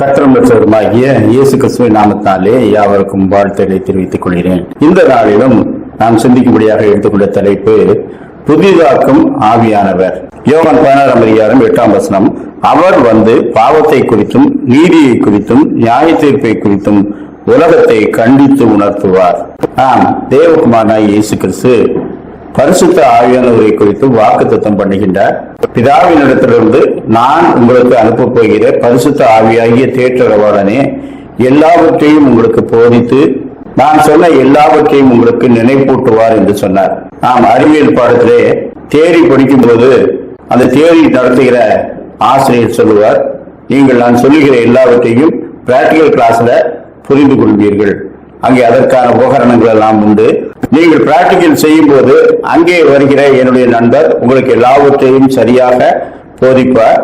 கர்த்தரும் பெற்றவருமாகிய இயேசு கிறிஸ்துவ நாமத்தாலே யாவருக்கும் வாழ்த்துக்களை தெரிவித்துக் கொள்கிறேன். இந்த நாளிலும் நாம் சிந்திக்கும்படியாக எடுத்துக்கொண்ட தலைப்பு புதிதாக்கும் ஆவியானவர். யோகன் பதினாறாம் அதிகாரம் எட்டாம் வசனம் அவர் வந்து பாவத்தை குறித்தும் நீதியை குறித்தும் நியாய தீர்ப்பை குறித்தும் உலகத்தை கண்டித்து உணர்த்துவார். ஆம் தேவகுமாரனாய் இயேசு கிறிஸ்து பரிசுத்த ஆவியானவரை குறித்து வாக்குத்தத்தம் பண்ணுகின்றார். பிதாவினிடத்திலிருந்து நான் உங்களுக்கு அனுப்பப் போகிற பரிசுத்த ஆவியாகிய தேற்றரவாளனே எல்லாவற்றையும் உங்களுக்கு போதித்து நான் சொன்ன எல்லாவற்றையும் உங்களுக்கு நினைப்பூட்டுவார் என்று சொன்னார். நாம் அறிவியல் பாடத்திலே தேரி படிக்கும்போது அந்த தேரி நடத்துகிற ஆசிரியர் சொல்லுவார் நீங்கள் நான் சொல்லுகிற எல்லாவற்றையும் பிராக்டிக்கல் கிளாஸ்ல புரிந்து கொள்வீர்கள். அங்கே அதற்கான உபகரணங்கள் எல்லாம் உண்டு. நீங்கள் பிராக்டிக்கல் செய்யும் போது அங்கே வருகிற என்னுடைய நண்பர் உங்களுக்கு எல்லாவற்றையும் சரியாக போதிப்பார்.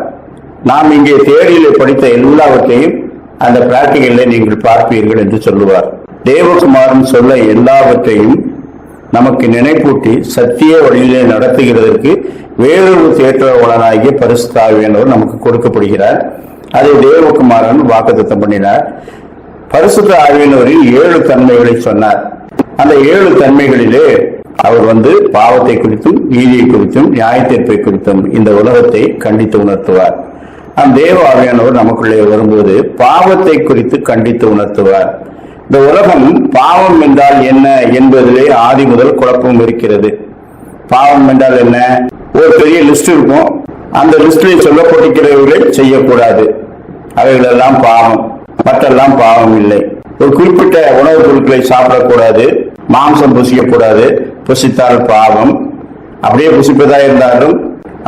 நாம் இங்கே தேடியில் படித்த எல்லாவற்றையும் அந்த பிராக்டிக்கல்ல நீங்கள் பார்ப்பீர்கள் என்று சொல்லுவார். தேவகுமாரன் சொல்ல எல்லாவற்றையும் நமக்கு நினைப்பூட்டி சத்திய வழியிலே நடத்துகிறதற்கு வேறொரு தேற்றவளனாகிய பரிசுத்தாவியானவர் நமக்கு கொடுக்கப்படுகிறார். அதை தேவகுமாரன் வாக்குத்தத்தம் பண்ணினார். பரிசுத்த ஆவியினவரில் ஏழு தன்மைகளை சொன்னார். அந்த ஏழு தன்மைகளிலே அவர் வந்து பாவத்தை குறித்தும் நீதியை குறித்தும் நியாயத்தீர்ப்பை குறித்தும் இந்த உலகத்தை கண்டித்து உணர்த்துவார். அந்த தேவ ஆவியானவர் நமக்குள்ளே வரும்போது பாவத்தை குறித்து கண்டித்து உணர்த்துவார். இந்த உலகம் பாவம் என்றால் என்ன என்பதிலே ஆதி முதல் குழப்பம் இருக்கிறது. பாவம் என்றால் என்ன? ஒரு பெரிய லிஸ்ட் இருக்கும். அந்த லிஸ்டில் சொல்லப்பட்டிருக்கிறவர்களை செய்யக்கூடாது. அவைகளெல்லாம் பாவம். மற்றெல்லாம் பாவம் இல்லை. ஒரு குறிப்பிட்ட உணவுப் பொருட்களை சாப்பிடக்கூடாது மாம்சம் புசிக்கக்கூடாது புசித்தால் பாவம். அப்படியே புசிப்பதா இருந்தாலும்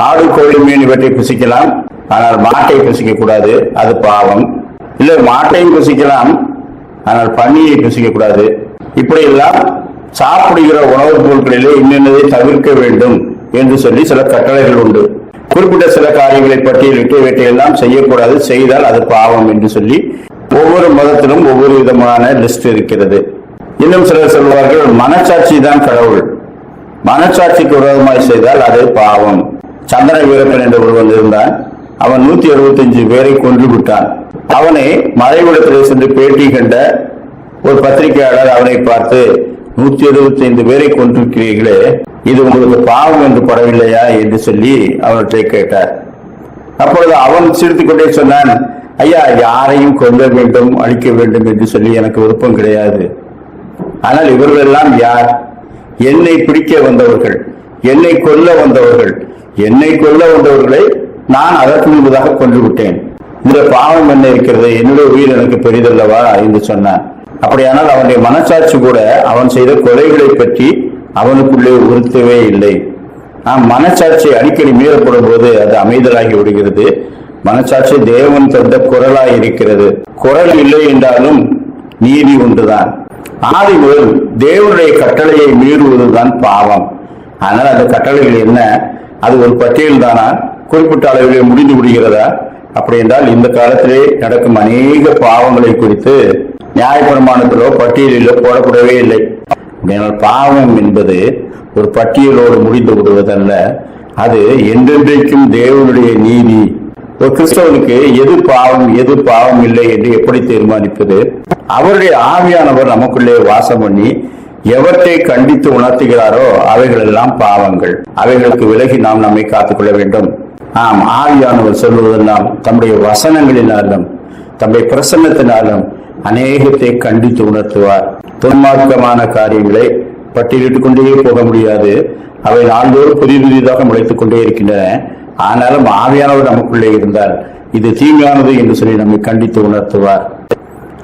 ஆடு கோழி மீன் இவற்றை புசிக்கலாம். ஆனால் மாட்டை புசிக்கக்கூடாது அது பாவம். இல்லை மாட்டையும் புசிக்கலாம் ஆனால் பன்னியை புசிக்கக்கூடாது. இப்படியெல்லாம் இப்படி எல்லாம் சாப்பிடுகிற உணவுப் பொருட்களிலே இன்னென்னதை தவிர்க்க வேண்டும் என்று சொல்லி சில கட்டளைகள் உண்டு. குறிப்பிட்ட சில காரியங்களை பட்டியலிட்டு இவற்றையெல்லாம் செய்யக்கூடாது செய்தால் அது பாவம் என்று சொல்லி ஒவ்வொரு மதத்திலும் ஒவ்வொரு விதமான லிஸ்ட் இருக்கிறது. இன்னும் சிலர் சொல்வார்கள் மனசாட்சி தான் கடவுள். மனசாட்சிக்கு விரோதமாய் செய்தால் அது பாவம். சந்திர வீரப்பன் என்ற ஒருவன் இருந்தான் அவன் நூத்தி அறுபத்தஞ்சு பேரை கொன்று விட்டான். அவனை மறைவிடத்திலே சென்று பேட்டி கண்ட ஒரு பத்திரிகையாளர் அவனை பார்த்து நூத்தி எழுபத்தி ஐந்து பேரை கொண்டிருக்கிறீர்களே இது உங்களுக்கு பாவம் என்று படவில்லையா? என்று சொல்லி அவர்கிட்ட கேட்டார். அப்பொழுது அவன் சிரித்துக் கொண்டே சொன்னான் ஐயா யாரையும் கொல்ல வேண்டும் அழிக்க வேண்டும் என்று சொல்லி எனக்கு விருப்பம் கிடையாது. ஆனால் இவர்கள் எல்லாம் யார்? என்னை பிடிக்க வந்தவர்கள் என்னை கொல்ல வந்தவர்கள் என்னை கொல்ல வந்தவர்களை நான் அதற்கு முன்பதாக கொன்று விட்டேன் இந்த பாவம் என்ன இருக்கிறது? என்னுடைய உயிர் எனக்கு பெரிதல்லவா? என்று சொன்னான் அப்படியானால் அவனுடைய மனசாட்சி கூட அவன் செய்த கொலைகளை பற்றி அவனுக்குள்ளே உறுத்தவே இல்லை. நாம் மனசாட்சி அடிக்கடி மீறப்படும் போது அது அமைதலாகி விடுகிறது. மனசாட்சி தேவன் தந்த குரலாய் இருக்கிறது. குரல் இல்லை என்றாலும் நீதி ஒன்றுதான் ஆதி முதல் தேவனுடைய கட்டளையை மீறுவதுதான் பாவம். ஆனால் அந்த கட்டளைகள் என்ன? அது ஒரு பட்டியல் தானா? குறிப்பிட்ட அளவிலே முடிந்து விடுகிறதா? அப்படி என்றால் இந்த காலத்திலே நடக்கும் அநேக பாவங்களை குறித்து நியாயப்பிரமாணத்திலோ பட்டியலிலோ போடப்படவே இல்லை. பாவம் என்பது ஒரு பட்டியலோடு முடிந்து விடுவதல்ல. அது என்றென்றைக்கும் தேவனுடைய நீதி ஒரு கிறிஸ்தவனுக்கு எது பாவம் எது பாவம் இல்லை என்று எப்படி தீர்மானிப்பது? அவருடைய ஆவியானவர் நமக்குள்ளே வாசம் பண்ணி எவற்றை கண்டித்து உணர்த்துகிறாரோ அவைகள் எல்லாம் பாவங்கள். அவைகளுக்கு விலகி நாம் நம்மை காத்துக்கொள்ள வேண்டும். ஆம் ஆவியானவர் சொல்வதெல்லாம் தம்முடைய வசனங்களினாலும் தம்முடைய பிரசன்னத்தினாலும் அநேகத்தை கண்டித்து உணர்த்துவார். துன்மார்க்கமான காரியங்களை பட்டியலிட்டுக் கொண்டே போக முடியாது. அவை நாள்தோறும் புதிய புதிதாக முளைத்துக் கொண்டே இருக்கின்றன. ஆனாலும் ஆவியானவர் நமக்குள்ளே இருந்தால் இது தீமையானது என்று சொல்லி நம்மை கண்டித்து உணர்த்துவார்.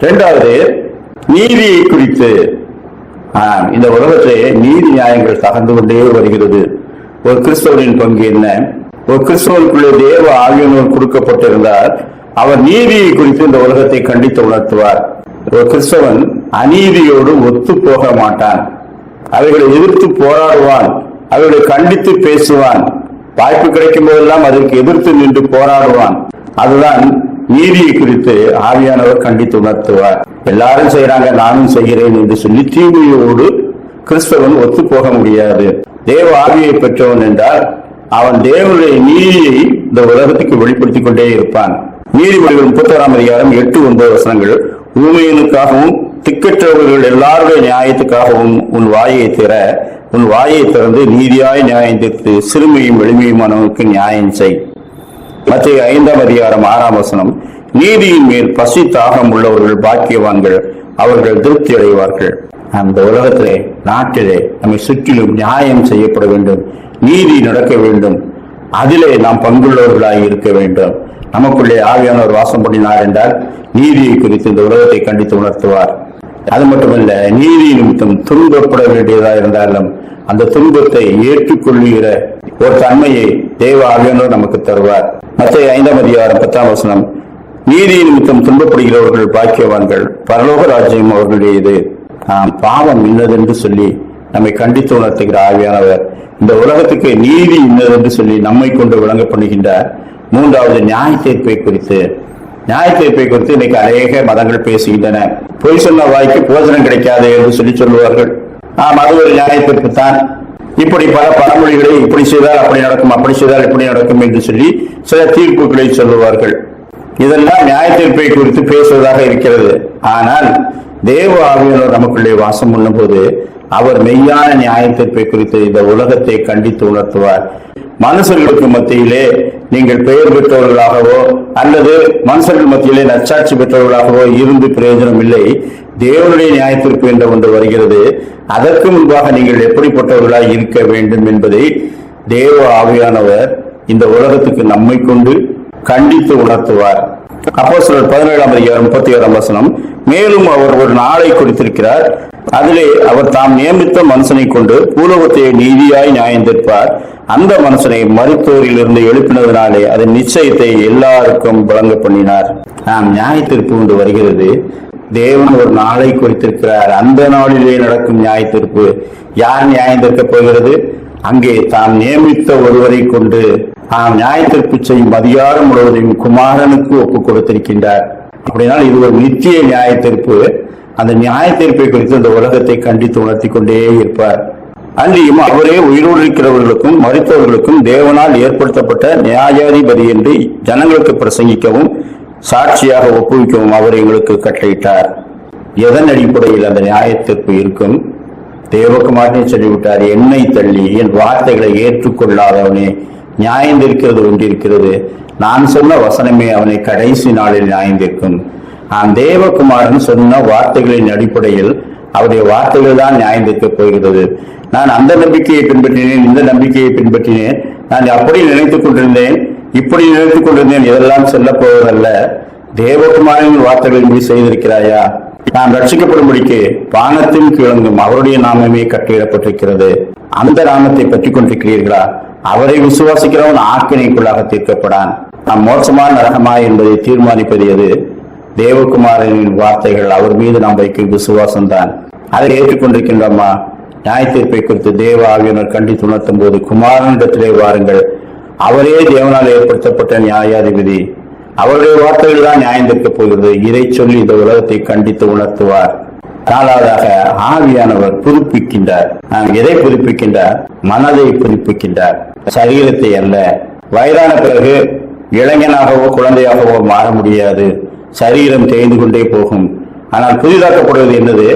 இரண்டாவது நீதியை குறித்து. இந்த உலகத்திலே நீதி நியாயங்கள் தகர்ந்து கொண்டே வருகிறது. ஒரு கிறிஸ்தவனின் பங்கு என்ன? ஒரு கிறிஸ்தவனுக்குள்ளே தேவ ஆவியானவர் கொடுக்கப்பட்டிருந்தால் அவர் நீதியை குறித்து இந்த உலகத்தை கண்டித்து உணர்த்துவார். ஒரு கிறிஸ்தவன் அநீதியோடு ஒத்து போக மாட்டான். அவைகளை எதிர்த்து போராடுவான். அவைகளை கண்டித்து பேசுவான். வாய்ப்பு கிடைக்கும் போதெல்லாம் அதற்கு எதிர்த்து நின்று போராடுவான். அதுதான் நீதியை குறித்து ஆவியானவர் கண்டித்து உணர்த்துவார். எல்லாரும் செய்யறாங்க நானும் செய்கிறேன் என்று சொல்லி தீமையோடு கிறிஸ்தவன் ஒத்து போக முடியாது. தேவ ஆவியை பெற்றவன் என்றால் அவன் தேவனுடைய நீதியை இந்த உலகத்துக்கு வெளிப்படுத்திக் கொண்டே இருப்பான். நீதிபதிகள் முப்பத்தோராம் அதிகாரம் எட்டு ஒன்பது வசனங்கள் ஊமையனுக்காகவும் திக்கற்றவர்கள் எல்லாருடைய நியாயத்துக்காகவும் உன் வாயை திற உன் வாயை திறந்து நீதியாய் நியாயம் தீர்த்து சிறுமையும் எளிமையுமானவனுக்கு நியாயம் செய். மத்திய ஐந்தாம் அதிகாரம் ஆறாம் வசனம். நீதியின் மேல் பசி தாகம் உள்ளவர்கள் பாக்கியவான்கள் அவர்கள் திருப்தி அடைவார்கள். அந்த உலகத்திலே நாட்டிலே நம்மை சுற்றிலும் நியாயம் செய்யப்பட வேண்டும் நீதி நடக்க வேண்டும். அதிலே நாம் பங்குள்ளவர்களாக இருக்க வேண்டும். நமக்குள்ளே ஆவியானவர் வாசம் பண்ணினார் என்றால் நீதியை குறித்து இந்த உலகத்தை கண்டித்து உணர்த்துவார். அது மட்டுமல்ல நீதி நிமித்தம் துன்பப்பட வேண்டியதா இருந்தாலும் அந்த துன்பத்தை ஏற்றுக்கொள்ளுகிற ஒரு தன்மையை தேவ ஆவியானவர் நமக்கு தருவார். மத்திய ஐந்தாம் அதிகாரம் பத்தாம் வசனம் நீதி நிமித்தம் துன்பப்படுகிறவர்கள் பாக்கியவான்கள் பரலோக ராஜ்யம் அவர்களுடையது. நாம் பாவம் இன்னதென்று சொல்லி நம்மை கண்டித்து உணர்த்துகிற ஆவியானவர் இந்த உலகத்துக்கு நீதி இன்னதென்று சொல்லி நம்மை கொண்டு விளங்க மூன்றாவது நியாய தீர்ப்பை குறித்து நியாய தீர்ப்பை குறித்து இன்னைக்கு அநேக மதங்கள் பேசுகின்றன. பொய் சொன்ன வாய்க்கு போஜனம் கிடைக்காது என்று சொல்லி சொல்லுவார்கள். ஆம் அது ஒரு நியாய தீர்ப்பு தான் இப்படி பல பழமொழிகளை இப்படி செய்தால் அப்படி நடக்கும் அப்படி செய்தால் இப்படி நடக்கும் என்று சொல்லி சில தீர்ப்புகளை சொல்லுவார்கள். இதெல்லாம் நியாய தீர்ப்பை குறித்து பேசுவதாக இருக்கிறது. ஆனால் தேவ ஆவியானவர் நமக்குள்ளே வாசம் பண்ணும்போது அவர் மெய்யான நியாய தீர்ப்பை குறித்து இந்த உலகத்தை கண்டித்து உணர்த்துவார். மனுஷர்களுக்கு மத்தியிலே நீங்கள் பெயர் பெற்றவர்களாகவோ அல்லது மனுஷர்கள் மத்தியிலே நச்சாட்சி பெற்றவர்களாகவோ இருந்து பிரயோஜனம் இல்லை தேவனுடைய நியாயத்திற்கு தீர்ப்பு என்ற ஒன்று வருகிறது. அதற்கு முன்பாக நீங்கள் எப்படிப்பட்டவர்களாய் இருக்க வேண்டும் என்பதை தேவ ஆவியானவர் இந்த உலகத்துக்கு நம்மை கொண்டு கண்டித்து உணர்த்துவார். அப்போ சிலர் பதினேழாம் அதிகாரம் முப்பத்தி ஏழாம் வசனம். மேலும் அவர் ஒரு நாளை குறித்திருக்கிறார். அதிலே அவர் தாம் நியமித்த மனுஷனை கொண்டு பூலோகத்தை நீதியாய் நியாயம் தீர்ப்பார். அந்த மனுஷனை மருத்துவரில் இருந்து எழுப்பினதினாலே அதன் நிச்சயத்தை எல்லாருக்கும் வழங்க பண்ணினார் நாம் நியாய தீர்ப்பு கொண்டு வருகிறது. தேவன் ஒரு நாளை குறித்திருக்கிறார். அந்த நாளிலே நடக்கும் நியாய தீர்ப்பு. யார் நியாயம் தீர்க்கப் போகிறது? அங்கே தாம் நியமித்த ஒருவரை கொண்டு ஆனால் நியாய தீர்ப்பு செய்யும் அதிகாரம் முழுவதையும் குமாரனுக்கு ஒப்புக் கொடுத்திருக்கின்றார். அப்படினால் இது ஒரு நித்திய நியாய தீர்ப்பு அந்த நியாய தீர்ப்பை குறித்து இந்த உலகத்தை கண்டித்து உணர்த்தி கொண்டே இருப்பார். அன்றியும் அவரே உயிரோடு இருக்கிறவர்களுக்கும் மறித்தவர்களுக்கும் தேவனால் ஏற்படுத்தப்பட்ட நியாயாதிபதி என்று ஜனங்களுக்கு பிரசங்கிக்கவும் சாட்சியாக ஒப்புவிக்கவும் அவர் எங்களுக்கு கட்டளையிட்டார். எதன் அடிப்படையில் அந்த நியாய தீர்ப்பு இருக்கும்? தேவகுமாரனே சொல்லிவிட்டார் என்னை தள்ளி என் வார்த்தைகளை ஏற்றுக்கொள்ளாதவனே நியாயந்திருக்கிறது ஒன்றிருக்கிறது நான் சொன்ன வசனமே அவனை கடைசி நாளில் நியாயந்திருக்கும் நான் தேவகுமாரன் சொன்ன வார்த்தைகளின் அடிப்படையில் அவருடைய வார்த்தைகள் தான் நியாயந்திருக்கப் போகிறது. நான் அந்த நம்பிக்கையை பின்பற்றினேன் இந்த நம்பிக்கையை பின்பற்றினேன். நான் அப்படி நினைத்துக் கொண்டிருந்தேன் இப்படி நினைத்துக் கொண்டிருந்தேன் இதெல்லாம் செல்ல போவதல்ல. தேவகுமாரின் வார்த்தைகள் நீ செய்திருக்கிறாயா? நாம் ரட்சிக்கப்படும்படிக்கு வானத்தில் கிழங்கும் அவருடைய நாமமே கட்டிடப்பட்டிருக்கிறது. அந்த நாமத்தை பற்றி கொண்டிருக்கிறீர்களா? அவரை விசுவாசிக்கிறவன் ஆக்கினைக்குள்ளாக தீர்க்கப்படான். நாம் மோசமான நரகமா என்பதை தீர்மானிப்பது எது? தேவகுமாரனின் வார்த்தைகள் அவர் மீது நாம் வைக்கும் விசுவாசம்தான். அதை ஏற்றுக்கொண்டிருக்கின்றோமா? நியாய தீர்ப்பை குறித்து தேவ ஆகியோர் கண்டித்து உணர்த்தும் போது குமாரனிடத்திலே வாருங்கள். அவரே தேவனால் ஏற்படுத்தப்பட்ட நியாயாதிபதி. அவருடைய வார்த்தைகள் தான் நியாயம் தீர்க்கப் போகிறது. இதை சொல்லி இந்த உலகத்தை கண்டித்து உணர்த்துவார். நாலாவதாக ஆவியானவர் புதுப்பிக்கின்றார் நாம் எதை புதுப்பிக்கின்றார் மனதை புதுப்பிக்கின்றார் சரீரத்தை அல்ல. வயதான பிறகு இளைஞனாகவோ குழந்தையாகவோ மாற முடியாது. சரீரம் தேய்ந்து கொண்டே போகும். ஆனால் புதிதாக்கப்படுவது என்னது?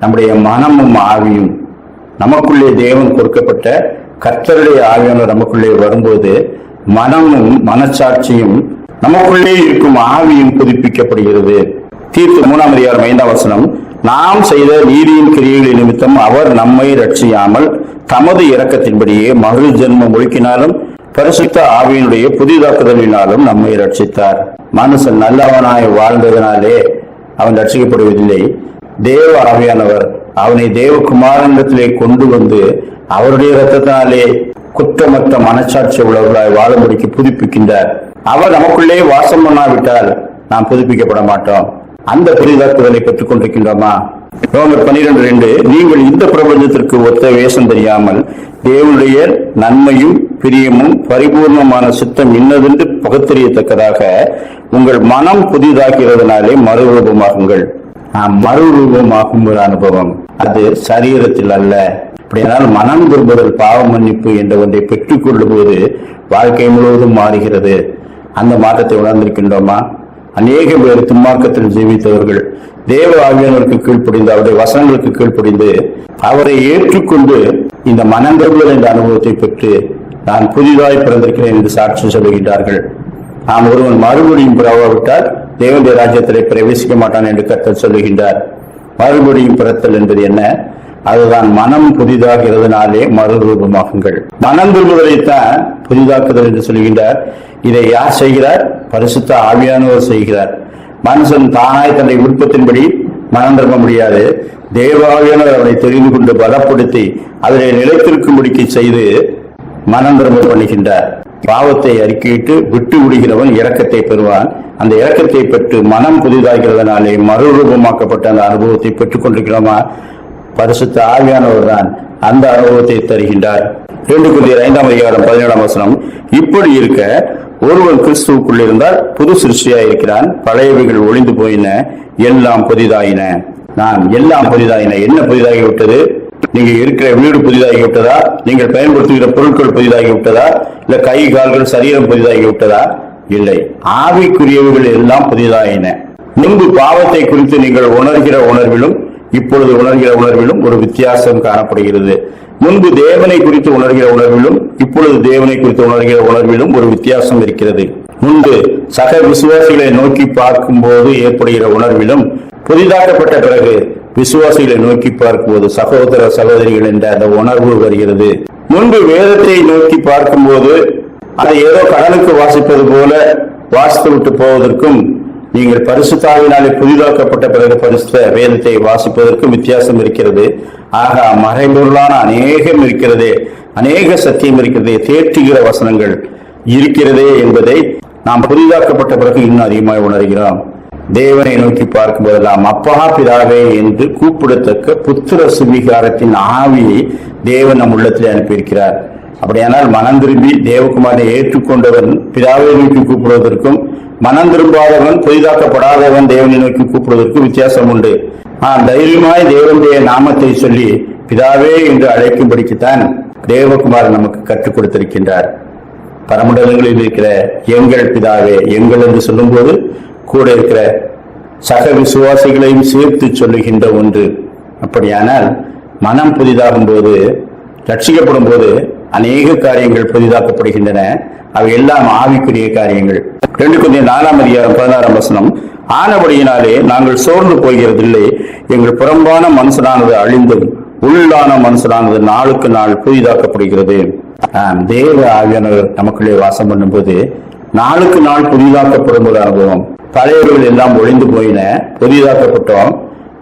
நம்முடைய மனமும் ஆவியும். நமக்குள்ளே தேவன் கொடுக்கப்பட்ட கர்த்தருடைய ஆவியானவர் நமக்குள்ளே வரும்போது மனமும் மனச்சாட்சியும் நமக்குள்ளே இருக்கும் ஆவியும் புதுப்பிக்கப்படுகிறது. தீர்த்து மூணாம் அதிகாரம் ஐந்தாம் வசனம் நாம் செய்த நீதியின் கிரியைகளின் நிமித்தம் அவர் நம்மை ரட்சியாமல் தமது இரக்கத்தின்படியே மறு ஜென்மம் ஒழுக்கினாலும் பரிசுத்த ஆவியினுடைய புதிதாக்குதலினாலும் நம்மை ரட்சித்தார் மனுஷன் நல்லவனாய் வாழ்ந்ததனாலே அவன் ரட்சிக்கப்படுவதில்லை தேவ ஆவியானவர் அவனை தேவகுமாரனிடத்திலே கொண்டு வந்து அவருடைய இரத்தத்தினாலே குற்றமற்ற மனச்சாட்சி உள்ளவர்களாய் வாழும்படிக்கு புதுப்பிக்கின்றார். அவர் நமக்குள்ளே வாசம் பண்ணாவிட்டால் நாம் புதுப்பிக்கப்பட மாட்டோம். அந்த பெரிதாக்குதலை பெற்றுக் கொண்டிருக்கின்றோமா ரோமர் பனிரெண்டு ரெண்டு நீங்கள் இந்த பிரபஞ்சத்திற்கு ஒத்த வேஷம் தெரியாமல் தேவனுடைய நன்மையும் பிரியமும் பரிபூர்ணமான சித்தம் இன்னதென்று பகுத்தறியத்தக்கதாக உங்கள் மனம் புதிதாகிறதுனாலே மறுரூபமாகுங்கள். மறுரூபமாகும் ஒரு அனுபவம். அது சரீரத்தில் அல்ல. அப்படியானால் மனம் விரும்புதல் பாவ மன்னிப்பு என்ற ஒன்றை பெற்றுக் கொள்ளும் போது வாழ்க்கை முழுவதும் மாறுகிறது. அந்த மாற்றத்தை உணர்ந்திருக்கின்றோமா? அநேக பேர் துன்மார்க்கத்தில் ஜீவித்தவர்கள். தேவ ஆவியானவருக்கு கீழ்ப்படிந்து அவருடைய வசனங்களுக்கு கீழ்ப்படிந்து அவரை ஏற்றுக்கொண்டு இந்த மனந்திரும்புதல் என்ற அனுபவத்தை பெற்று நான் புதிதாய் பிறந்திருக்கிறேன் என்று சாட்சி சொல்லுகின்றார்கள். நாம் ஒருவன் மறுபடியும் பிறவாவிட்டால் தேவனுடைய ராஜ்யத்திலே பிரவேசிக்க மாட்டான் என்று கத்தல் சொல்லுகின்றார். மறுபடியும் பிறத்தல் என்பது என்ன? அதுதான் மனம் புதிதாகிறதுனாலே மறுரூபமாகுங்கள் மனம் திரும்புதலைத்தான் புதிதாக்குதல் என்று சொல்கின்றார். இதை யார் செய்கிறார்? பரிசுத்த ஆவியானவர் செய்கிறார். மனுஷன் தானாய் தன்னை விருப்பத்தின்படி மனம் திரும்ப முடியாது. தேவாவியானவர் அவனை தெரிந்து கொண்டு பலப்படுத்தி அதனை நிலைத்திருக்கும்படிக்கு செய்து மனம் திரும்ப பண்ணுகின்றார். பாவத்தை அறிக்கையிட்டு விட்டு விடுகிறவன் இரக்கத்தை பெறுவான். அந்த இரக்கத்தை பெற்று மனம் புதிதாகிறதுனாலே மறுரூபமாக்கப்பட்ட அந்த அனுபவத்தை பெற்றுக் கொண்டிருக்கிறோமா பரிசுத்த ஆவியானவர் தான் அந்த அனுபவத்தை தருகின்றார். ரெண்டு குதியர் ஐந்தாம் அதிகாரம் பதினேழாம் வசனம் இப்படி இருக்க ஒருவர் கிறிஸ்துவுக்குள் இருந்தால் புது சிருஷ்டியா இருக்கிறான் பழையவைகள் ஒளிந்து போயின எல்லாம் புதிதாயின. நான் எல்லாம் புதிதாயின. என்ன புதிதாகி விட்டது நீங்க இருக்கிற வீடு புதிதாகி விட்டதா நீங்கள் பயன்படுத்துகிற பொருட்கள் புதிதாகி விட்டதா இல்ல கை கால்கள் சரீரம் புதிதாகி விட்டதா இல்லை. ஆவிக்குரியவைகள் எல்லாம் புதிதாயின. முன்பு பாவத்தை குறித்து நீங்கள் உணர்கிற உணர்விலும் இப்பொழுது உணர்கிற உணர்விலும் ஒரு வித்தியாசம் காணப்படுகிறது. முன்பு தேவனை குறித்து உணர்கிற உணர்விலும் இப்பொழுது தேவனை குறித்து உணர்கிற உணர்விலும் ஒரு வித்தியாசம் இருக்கிறது. முன்பு சக விசுவாசிகளை நோக்கி பார்க்கும்போது ஏற்படுகிற உணர்விலும் புதிதாக்கப்பட்ட பிறகு விசுவாசிகளை நோக்கி பார்க்கும்போது சகோதர சகோதரிகள் என்ற அந்த உணர்வு வருகிறது. முன்பு வேதத்தை நோக்கி பார்க்கும்போது அதை ஏதோ கடனுக்கு வாசிப்பது போல வாசித்து விட்டு போவதற்கும் நீங்கள் பரிசுத்தாவினாலே புதிதாக்கப்பட்ட பிறகு பரிசுத்த வேதத்தை வாசிப்பதற்கும் வித்தியாசம் இருக்கிறது. ஆக மறைபொருளான அநேகம் இருக்கிறதே அநேக சத்தியம் இருக்கிறது தேற்றுகிற வசனங்கள் இருக்கிறதே என்பதை நாம் புதிதாக்கப்பட்ட பிறகு இன்னும் அதிகமாக உணர்கிறோம். தேவனை நோக்கி பார்க்கும் போதெல்லாம் அப்பா பிதாவே என்று கூப்பிடத்தக்க புத்திர சுவிகாரத்தின் ஆவியை தேவன் நம் உள்ளத்தில் அனுப்பியிருக்கிறார். அப்படியானால் மனம் திரும்பி தேவகுமாரை ஏற்றுக்கொண்டவன் பிதாவை நோக்கி கூப்பிடுவதற்கும் மனம் திரும்பாதவன் புதிதாக்கப்படாதவன் தேவனை நோக்கி கூப்பிடுவதற்கும் வித்தியாசம் உண்டு. ஆனால் தைரியமாய் தேவனுடைய நாமத்தை சொல்லி பிதாவே என்று அழைக்கும்படிக்குத்தான் தேவகுமார் நமக்கு கற்றுக் கொடுத்திருக்கின்றார். பரமண்டலங்களில் இருக்கிற எங்கள் பிதாவே எங்கள் என்று சொல்லும்போது கூட இருக்கிற சக விசுவாசிகளையும் சேர்த்து சொல்லுகின்ற ஒன்று. அப்படியானால் மனம் புதிதாகும் போது ரட்சிக்கப்படும் போது அநேக காரியங்கள் புதிதாக்கப்படுகின்றன. அவை எல்லாம் ஆவிக்குரிய காரியங்கள். ரெண்டு கொஞ்சம் நாலாம் அதிகாரம் பதினாறாம் வசனம் ஆனபடியினாலே நாங்கள் சோர்ந்து போகிறதில்லை. எங்கள் புறம்பான மனுஷனானது அழிந்தும் உள்ளான மனுஷனானது நாளுக்கு நாள் புதிதாக்கப்படுகிறது. தேவ ஆவியானவர் நமக்குள்ளே வாசம் பண்ணும்போது நாளுக்கு நாள் புதிதாக்கப்படும் ஒரு அனுபவம் பழையவர்கள் எல்லாம் ஒளிந்து போயின புதிதாக்கப்பட்டோம்.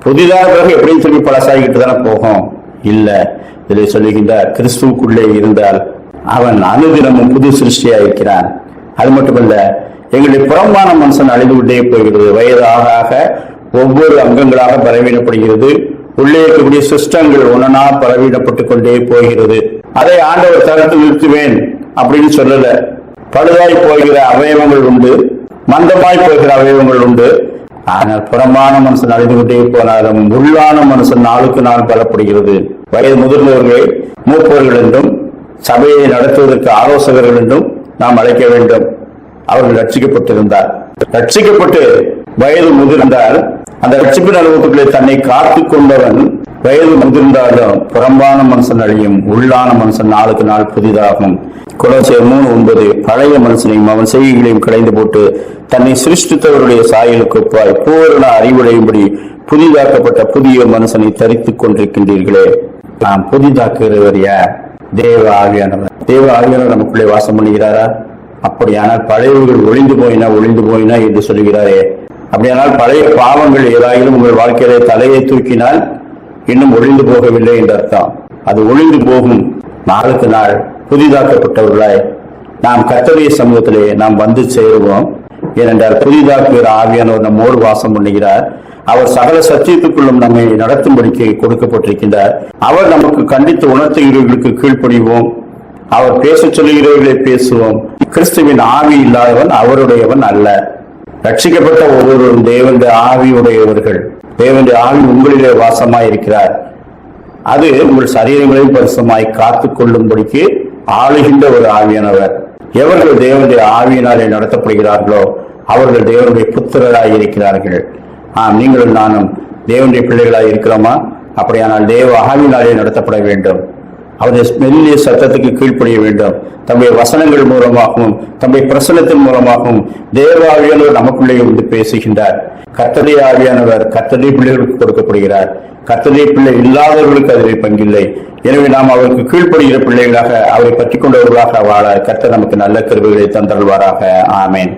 புதிதாக பிறகு எப்படின்னு சொல்லி பழசாகிட்டு தானே போகும். இல்ல. இதை சொல்லுகின்றார் கிறிஸ்துவுக்குள்ளே இருந்தால் அவன் அனுதினமும் புது சிருஷ்டியா இருக்கிறான் அது மட்டுமல்ல எங்களுடைய புறம்பான மனுஷன் அழிந்து கொண்டே போகிறது. வயது ஆக ஆக ஒவ்வொரு அங்கங்களாக பரவிடப்படுகிறது. உள்ளே இருக்கக்கூடிய சிஸ்டங்கள் ஒன்னா பலவீனப்பட்டுக் கொண்டே போகிறது. அதை ஆண்டவர் தடுத்து நிறுத்துவேன் அப்படின்னு சொல்லல. பழுதாய் போகிற அவயவங்கள் உண்டு மந்தமாய் போகிற அவயவங்கள் உண்டு. ஆனால் புறமான மனுஷன் அழிந்து கொண்டே போனாலும் உள்ளான மனுஷன் நாளுக்கு நாள் பலப்படுகிறது. வயது முதிர்ந்தவர்களை மூப்பவர்கள் என்றும் சபையை நடத்துவதற்கு ஆலோசகர்கள் என்றும் நாம் அழைக்க வேண்டும். அவர்கள் ரட்சிக்கப்பட்டிருந்தார். ரட்சிக்கப்பட்டு வயது முதிர்ந்தால் அந்த ரட்சிப்பின் அனுபவத்துக்குள்ளே தன்னை காத்து கொண்டவன் வயது வந்திருந்தாலும் புறம்பான மனுஷன் அழியும் உள்ளான மனுஷன் நாளுக்கு நாள் புதிதாகும். குலோசியர் மூணு ஒன்பது பழைய மனுஷனையும் அவன் செய்கைகளையும் களைந்து போட்டு தன்னை சிருஷ்டித்தவருடைய சாயலுக்கு ஒப்பாய் பூரண அறிவுடையும்படி புதிதாக்கப்பட்ட புதிய மனுஷனை தரித்துக் கொண்டிருக்கின்றீர்களே. நாம் புதிதாக்குகிறவர் யார்? தேவ ஆவியானவர். தேவ ஆவியானவர் நமக்குள்ளே வாசம் பண்ணுகிறாரா? அப்படியானால் பழையவர்கள் ஒளிந்து போயினா ஒளிந்து போயினா என்று சொல்கிறாரே அப்படியானால் பழைய பாவங்கள் ஏதாயிலும் உங்கள் வாழ்க்கையிலே தலையை தூக்கினால் இன்னும் ஒழிந்து போகவில்லை என்று அர்த்தம். அது ஒளிந்து போகும் நாளுக்கு நாள் புதிதாக்கப்பட்டவர்களாய் நாம் கத்தரிய சமூகத்திலே நாம் வந்து சேருவோம். ஏனென்றால் புதிதாக்குகிற ஆவியானவர் நம்மோடு வாசம் பண்ணுகிறார். அவர் சகல சத்தியத்துக்குள்ளும் நம்மை நடத்தும்படிக்கு கொடுக்கப்பட்டிருக்கின்றார். அவர் நமக்கு கண்டித்து உணர்த்துகிறவர்களுக்கு கீழ்ப்படிவோம். அவர் பேச சொல்லுகிறவர்களை பேசுவோம். கிறிஸ்துவின் ஆவி இல்லாதவன் அவருடையவன் அல்ல. ரட்சிக்கப்பட்ட ஒவ்வொருவரும் தேவனுடைய ஆவியுடையவர்கள். தேவனுடைய ஆவி உங்களிலே வாசமாய் இருக்கிறார் அது உங்கள் சரீரங்களையும் பரிசுமாய் காத்து கொள்ளும்படிக்கு ஆளுகின்ற ஒரு ஆவியானவர். எவர்கள் தேவனுடைய ஆவியினாலே நடத்தப்படுகிறார்களோ அவர்கள் தேவனுடைய புத்திரராய் இருக்கிறார்கள். ஆம் நீங்களும் நானும் தேவனுடைய பிள்ளைகளாய் இருக்கிறோமா? அப்படியானால் தேவ ஆவினாலே நடத்தப்பட வேண்டும். அவருடைய மெல்லிய சத்தத்துக்கு கீழ்ப்படிய வேண்டும். தம்முடைய வசனங்கள் மூலமாகவும் தம்முடைய பிரசனத்தின் மூலமாகவும் தேவ ஆவியானவர் நமக்குள்ளே வந்து பேசுகின்றார். கத்தனை ஆவியானவர் கத்தனை பிள்ளைகளுக்கு கொடுக்கப்படுகிறார். கத்தனை பிள்ளை இல்லாதவர்களுக்கு அதில் பங்கில்லை. எனவே நாம் அவருக்கு கீழ்ப்படுகிற பிள்ளைகளாக அவரை பற்றி கொண்டவர்களாக வாழ கர்த்தர் நமக்கு நல்ல கருவிகளை தந்தல்வாராக ஆமேன்.